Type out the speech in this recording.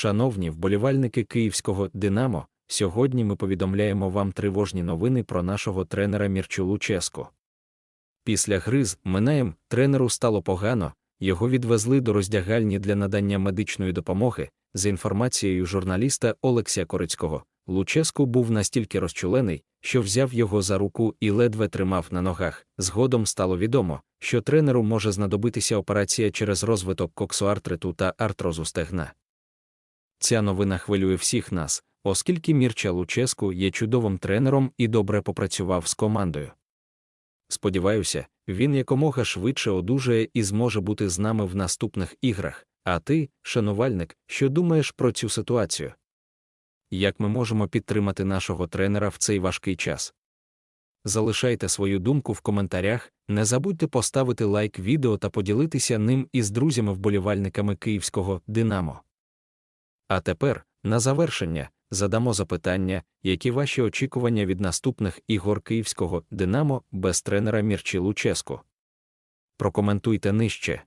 Шановні вболівальники київського Динамо, сьогодні ми повідомляємо вам тривожні новини про нашого тренера Мірчу Луческу. Після гри з Минаєм тренеру стало погано, його відвезли до роздягальні для надання медичної допомоги. За інформацією журналіста Олексія Корицького, Луческу був настільки розчулений, що взяв його за руку і ледве тримав на ногах. Згодом стало відомо, що тренеру може знадобитися операція через розвиток коксоартриту та артрозу стегна. Ця новина хвилює всіх нас, оскільки Мірча Луческу є чудовим тренером і добре попрацював з командою. Сподіваюся, він якомога швидше одужає і зможе бути з нами в наступних іграх. А ти, шанувальник, що думаєш про цю ситуацію? Як ми можемо підтримати нашого тренера в цей важкий час? Залишайте свою думку в коментарях, не забудьте поставити лайк відео та поділитися ним із друзями-вболівальниками київського Динамо. А тепер, на завершення, задамо запитання, які ваші очікування від наступних ігор київського Динамо без тренера Мірчі Луческу. Прокоментуйте нижче.